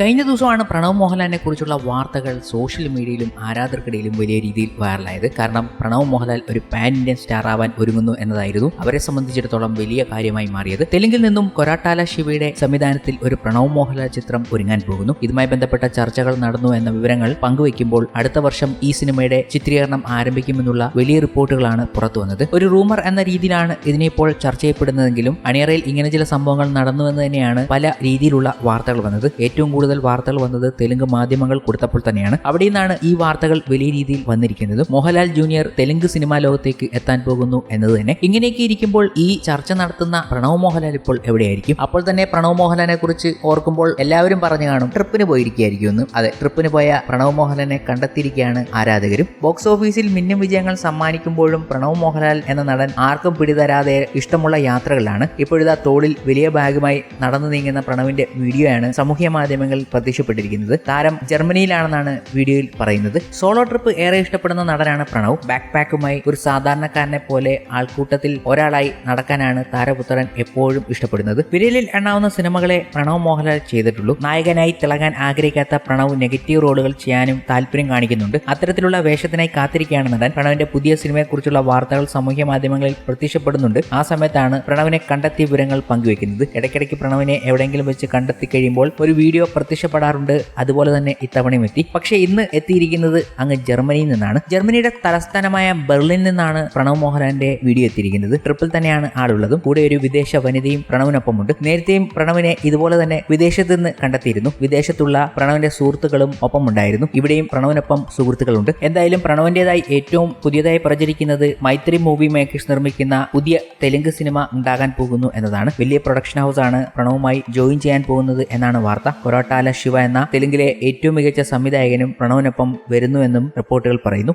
കഴിഞ്ഞ ദിവസമാണ് പ്രണവ് മോഹൻലാലിനെ കുറിച്ചുള്ള വാർത്തകൾ സോഷ്യൽ മീഡിയയിലും ആരാധകർക്കിടയിലും വലിയ രീതിയിൽ വൈറലായത്. കാരണം പ്രണവ് മോഹൻലാൽ ഒരു പാൻ ഇന്ത്യൻ സ്റ്റാർ ആവാൻ ഒരുങ്ങുന്നു എന്നതായിരുന്നു അവരെ സംബന്ധിച്ചിടത്തോളം വലിയ കാര്യമായി മാറിയത്. തെലുങ്കിൽ നിന്നും കൊരാട്ടാല ശിവയുടെ സംവിധാനത്തിൽ ഒരു പ്രണവ് മോഹൻലാൽ ചിത്രം ഒരുങ്ങാൻ പോകുന്നു. ഇതുമായി ബന്ധപ്പെട്ട ചർച്ചകൾ നടന്നു എന്ന വിവരങ്ങൾ പങ്കുവയ്ക്കുമ്പോൾ അടുത്ത വർഷം ഈ സിനിമയുടെ ചിത്രീകരണം ആരംഭിക്കുമെന്നുള്ള വലിയ റിപ്പോർട്ടുകളാണ് പുറത്തു വന്നത്. ഒരു റൂമർ എന്ന രീതിയിലാണ് ഇതിനിപ്പോൾ ചർച്ച ചെയ്യപ്പെടുന്നതെങ്കിലും അണിയറയിൽ ഇങ്ങനെ ചില സംഭവങ്ങൾ നടന്നുവെന്ന് തന്നെയാണ് പല രീതിയിലുള്ള വാർത്തകൾ വന്നത്. ഏറ്റവും കൂടുതൽ വാർത്തകൾ വന്നത് തെലുങ്ക് മാധ്യമങ്ങൾ കൊടുത്തപ്പോൾ തന്നെയാണ്. അവിടെ നിന്നാണ് ഈ വാർത്തകൾ വലിയ രീതിയിൽ വന്നിരിക്കുന്നത്. മോഹൻലാൽ ജൂനിയർ തെലുങ്ക് സിനിമാ ലോകത്തേക്ക് എത്താൻ പോകുന്നു എന്നത് തന്നെ. ഇങ്ങനെയൊക്കെ ഇരിക്കുമ്പോൾ ഈ ചർച്ച നടത്തുന്ന പ്രണവ് മോഹൻലാൽ ഇപ്പോൾ എവിടെയായിരിക്കും? അപ്പോൾ തന്നെ പ്രണവ് മോഹൻലാലിനെ കുറിച്ച് ഓർക്കുമ്പോൾ എല്ലാവരും പറഞ്ഞു കാണും ട്രിപ്പിന് പോയിരിക്കുകയായിരിക്കും എന്ന്. അതെ ട്രിപ്പിന് പോയ പ്രണവ് മോഹൻലാലിനെ കണ്ടെത്തിയിരിക്കുകയാണ് ആരാധകരും. ബോക്സ് ഓഫീസിൽ മിന്നും വിജയങ്ങൾ സമ്മാനിക്കുമ്പോഴും പ്രണവ് മോഹൻലാൽ എന്ന നടൻ ആർക്കും പിടിതരാതെ ഇഷ്ടമുള്ള യാത്രകളാണ്. ഇപ്പോഴിതാ തോളിൽ വലിയ ബാഗുമായി നടന്നു നീങ്ങുന്ന പ്രണവിന്റെ വീഡിയോയാണ് സാമൂഹ്യ മാധ്യമങ്ങളിൽ പ്രത്യക്ഷപ്പെട്ടിരിക്കുന്നത്. താരം ജർമ്മനിയിലാണെന്നാണ് വീഡിയോയിൽ പറയുന്നത്. സോളോ ട്രിപ്പ് ഏറെ ഇഷ്ടപ്പെടുന്ന നടനാണ് പ്രണവ്. ബാക്ക് പാക്കുമായി ഒരു സാധാരണക്കാരനെ പോലെ ആൾക്കൂട്ടത്തിൽ ഒരാളായി നടക്കാനാണ് താരപുത്രൻ എപ്പോഴും ഇഷ്ടപ്പെടുന്നത്. വിരലിൽ എണ്ണാവുന്ന സിനിമകളെ പ്രണവ് മോഹൻലാൽ ചെയ്തിട്ടുള്ളൂ. നായകനായി തിളങ്ങാൻ ആഗ്രഹിക്കാത്ത പ്രണവ് നെഗറ്റീവ് റോളുകൾ ചെയ്യാനും താല്പര്യം കാണിക്കുന്നുണ്ട്. അത്തരത്തിലുള്ള വേഷത്തിനായി കാത്തിരിക്കുകയാണ് നടൻ. പ്രണവിന്റെ പുതിയ സിനിമയെക്കുറിച്ചുള്ള വാർത്തകൾ സാമൂഹ്യ മാധ്യമങ്ങളിൽ പ്രത്യക്ഷപ്പെടുന്നുണ്ട്. ആ സമയത്താണ് പ്രണവിനെ കണ്ടെത്തിയ വിവരങ്ങൾ പങ്കുവെക്കുന്നത് ഇടയ്ക്കിടയ്ക്ക് പ്രണവിനെ എവിടെയെങ്കിലും വെച്ച് കണ്ടെത്തി കഴിയുമ്പോൾ ഒരു വീഡിയോ പ്രത്യക്ഷപ്പെടാറുണ്ട്. അതുപോലെ തന്നെ ഇത്തവണയും എത്തി. പക്ഷെ ഇന്ന് എത്തിയിരിക്കുന്നത് അങ്ങ് ജർമ്മനിയിൽ നിന്നാണ്. ജർമ്മനിയുടെ തലസ്ഥാനമായ ബെർലിനിൽ നിന്നാണ് പ്രണവ് മോഹൻലാലിന്റെ വീഡിയോ എത്തിയിരിക്കുന്നത്. ട്രിപ്പിൽ തന്നെയാണ് ആളുള്ളതും. കൂടെ ഒരു വിദേശ വനിതയും പ്രണവിനൊപ്പമുണ്ട്. നേരത്തെയും പ്രണവിനെ ഇതുപോലെ തന്നെ വിദേശത്ത് നിന്ന് കണ്ടെത്തിയിരുന്നു. വിദേശത്തുള്ള പ്രണവിന്റെ സുഹൃത്തുക്കളും ഒപ്പം ഉണ്ടായിരുന്നു ഇവിടെയും പ്രണവിനൊപ്പം സുഹൃത്തുക്കളുണ്ട്. എന്തായാലും പ്രണവിന്റേതായി ഏറ്റവും പുതിയതായി പ്രചരിക്കുന്നത് മൈത്രി മൂവി മേക്കേഴ്സ് നിർമ്മിക്കുന്ന പുതിയ തെലുങ്ക് സിനിമ ഉണ്ടാകാൻ പോകുന്നു എന്നതാണ്. വലിയ പ്രൊഡക്ഷൻ ഹൗസ് ആണ് പ്രണവുമായി ജോയിൻ ചെയ്യാൻ പോകുന്നത് എന്നാണ് വാർത്ത. കൊറോട്ടാല ശിവ എന്ന തെലുങ്കിലെ ഏറ്റവും മികച്ച സംവിധായകനും പ്രണവിനൊപ്പം വരുന്നുവെന്നും റിപ്പോർട്ടുകൾ പറയുന്നു.